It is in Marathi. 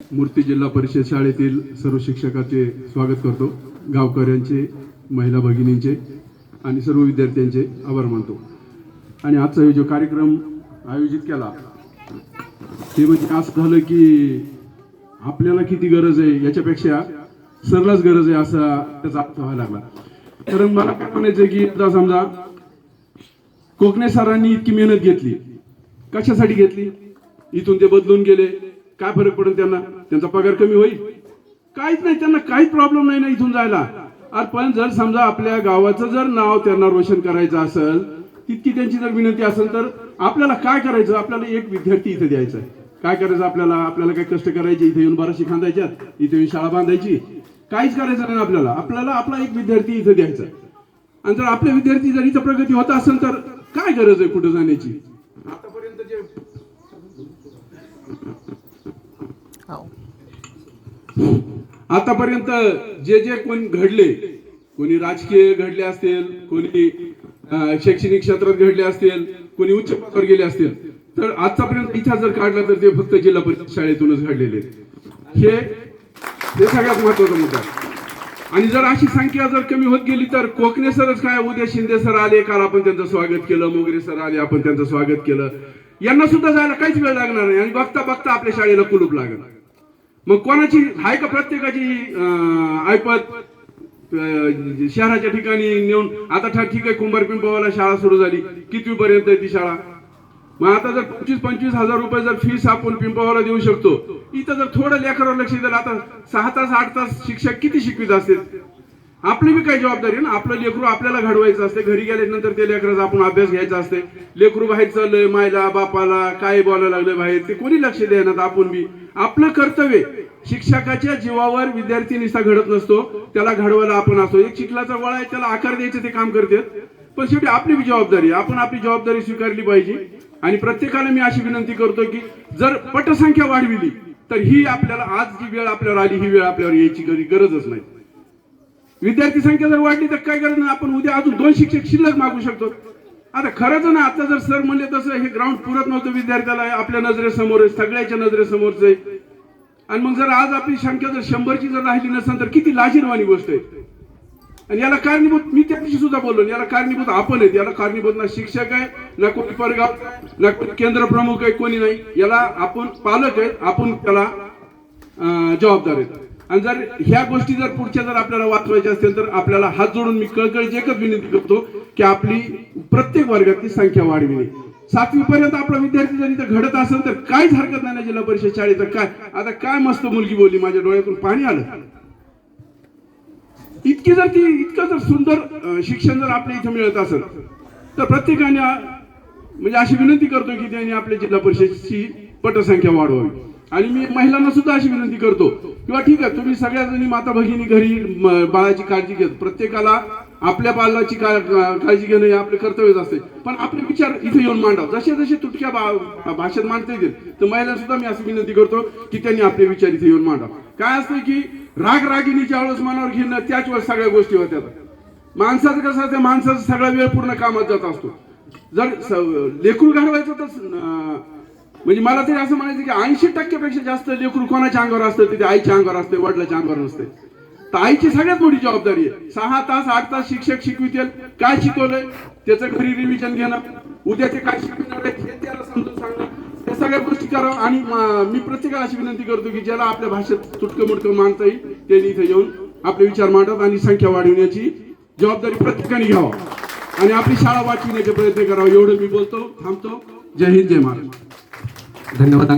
मूर्ती जिल्हा परिषद शाळेतील सर्व शिक्षकाचे स्वागत करतो. गावकऱ्यांचे महिला भगिनींचे आणि सर्व विद्यार्थ्यांचे आभार मानतो. आणि आजचा हे जो कार्यक्रम आयोजित केला ते म्हणजे असं झालं की आपल्याला किती गरज आहे याच्यापेक्षा सरलाच गरज आहे असा त्याचा अर्थ व्हायला लागला. कारण मला काय म्हणायचं की आता समजा कोकणे सरांनी इतकी मेहनत घेतली. कशासाठी घेतली? इथून ते बदलून गेले. काय फरक पडेल त्यांना? त्यांचा पगार कमी होईल? काहीच नाही त्यांना काहीच प्रॉब्लेम नाही ना इथून जायला. अरे पण जर समजा आपल्या गावाचं जर नाव त्यांना रोशन करायचं असेल तितकी त्यांची जर विनंती असेल तर आपल्याला काय करायचं? आपल्याला एक विद्यार्थी इथे द्यायचा आहे. काय करायचं आपल्याला? आपल्याला काय कष्ट करायचे? इथे येऊन बाराशी खांदायच्यात. इथे येऊन शाळा बांधायची. काहीच करायचं नाही आपल्याला. आपल्याला आपला एक विद्यार्थी इथे द्यायचा आणि जर आपले विद्यार्थी जर इथं प्रगती होत असेल तर काय गरज आहे कुठं जाण्याची? आतापर्यंत जे जे कोण घडले कोणी राजकीय घडले असतील कोणी शैक्षणिक क्षेत्रात घडले असतील कोणी उच्च पदावर गेले असतील तर आतापर्यंत इतिहास जर काढला तर ते फक्त जिल्हा परिषद शाळेतूनच घडलेले हे हे सगळ्यात महत्त्वाचा मुद्दा आणि जर अशी संख्या जर कमी होत गेली तर कोकणे सरच काय उद्या शिंदे सर आले काल आपण त्यांचं स्वागत केलं मोगरे सर आले आपण त्यांचं स्वागत केलं. यांना सुद्धा जायला काहीच वेळ लागणार नाही आणि बघता बघता आपल्या शाळेला कुलूप लागणार मग कोणाची आहे का प्रत्येकाची ऐपत शहराच्या ठिकाणी नेऊन आता ठीक आहे कुंभार पिंपवाला शाळा सुरू झाली. किती पर्यंत आहे ती शाळा? मग आता जर पंचवीस पंचवीस हजार रुपये जर फीस आपण पिंपवाला देऊ शकतो इथं जर थोडं लेकरावर लक्ष दिलं आता सहा तास आठ तास शिक्षक किती शिकवित असतील? आपली बी काही जबाबदारी ना? आपलं लेकरू आपल्याला घडवायचं असते. घरी गेल्यानंतर ते लेकराचा आपण अभ्यास घ्यायचा असते. लेकरू बाहेर चाललंय मायला बापाला काय बोलायला लागलं बाहेर ते कोणी लक्ष देणार आपण बी. आपलं कर्तव्य शिक्षकाच्या जीवावर विद्यार्थी निसा घडत नसतो. त्याला घडवायला आपण असतो. एक चिखलाचा वळा आहे त्याला आकार द्यायचे ते काम करतात. पण शेवटी आपली बी जबाबदारी आपण आपली जबाबदारी स्वीकारली पाहिजे. आणि प्रत्येकाला मी अशी विनंती करतो की जर पटसंख्या वाढविली तर ही आपल्याला आज जी वेळ आपल्यावर आली ही वेळ आपल्यावर यायची गरजच नाही. विद्यार्थी संख्या जर वाढली तर काय करणार? आपण उद्या अजून दोन शिक्षक शिल्लक मागू शकतो. आता खरंच ना आता जर सर म्हणले तसं हे ग्राउंड पुरत नव्हतं विद्यार्थ्याला आपल्या नजरेसमोर आहे सगळ्याच्या नजरेसमोरच आहे. आणि मग जर आज आपली संख्या जर शंभरची जर राहिली नसेल तर किती लाजीरवाणी गोष्ट आहे. आणि याला कारणीभूत मी त्या दिवशी सुद्धा बोललो याला कारणीभूत आपण आहेत. याला कारणीभूत ना शिक्षक आहे ना कोणी परगाव ना कोणी केंद्र प्रमुख आहे कोणी नाही. याला आपण पालक आहे आपण त्याला जबाबदार आहेत. आणि जर ह्या गोष्टी जर पुढच्या जर आपल्याला वाचवायच्या असतील तर आपल्याला हात जोडून मी कळकळीची एकच विनंती करतो की आपली प्रत्येक वर्गातली संख्या वाढविणे. सातवी पर्यंत आपला विद्यार्थी जर इथं घडत असेल तर काहीच हरकत नाही ना जिल्हा परिषद शाळेत काय? आता काय मस्त मुलगी बोलली माझ्या डोळ्यातून पाणी आलं. इतकी जर ती इतकं जर सुंदर शिक्षण जर आपल्या इथं मिळत असेल तर प्रत्येकाने म्हणजे अशी विनंती करतो की त्यांनी आपल्या जिल्हा परिषदची पटसंख्या वाढवावी. आणि मी महिलांना सुद्धा अशी विनंती करतो किंवा ठीक आहे तुम्ही सगळ्या जणी माता भगिनी घरी बाळाची काळजी घेत प्रत्येकाला आपल्या बाळाची काळजी घेणं हे आपले कर्तव्यच असते. पण आपले विचार इथे येऊन मांडाव. जसे जसे तुटक्या भाषेत मांडता येतील तर महिलांना सुद्धा मी असं विनंती करतो की त्यांनी आपले विचार इथे येऊन मांडा काय असतं की राग रागिनीच्या वेळेस मनावर घेणं त्याच वेळेस सगळ्या गोष्टी होत्या माणसाचं कसं असतं माणसाचा सगळा वेळ पूर्ण कामात जात असतो. जर स- लेकरू तर म्हणजे मला तरी असं म्हणायचं की ऐंशी टक्क्यापेक्षा जास्त लेकरू कोणाच्या अंगावर असतं? तिथे आईच्या अंगावर असते वडिलाच्या अंगावर असते तर आईची सगळ्यात मोठी जबाबदारी आहे. सहा तास आठ तास शिक्षक शिकवितील. काय शिकवलंय? त्याचं घरी रिव्हिजन घेणं. उद्या ते काय शिकवणार हे समजून सांगणं. सगळ्या गोष्टी करावं. आणि मी प्रत्येकाला अशी विनंती करतो की ज्याला आपल्या भाषेत तुटकं मुटकं मानता येईल त्यांनी इथे येऊन आपले विचार मांडत आणि संख्या वाढविण्याची जबाबदारी प्रत्येकाने घ्यावं. आणि आपली शाळा वाचविण्याचे प्रयत्न करावा. एवढं मी बोलतो थांबतो. जय हिंद जय महाराष्ट्र. धन्यवाद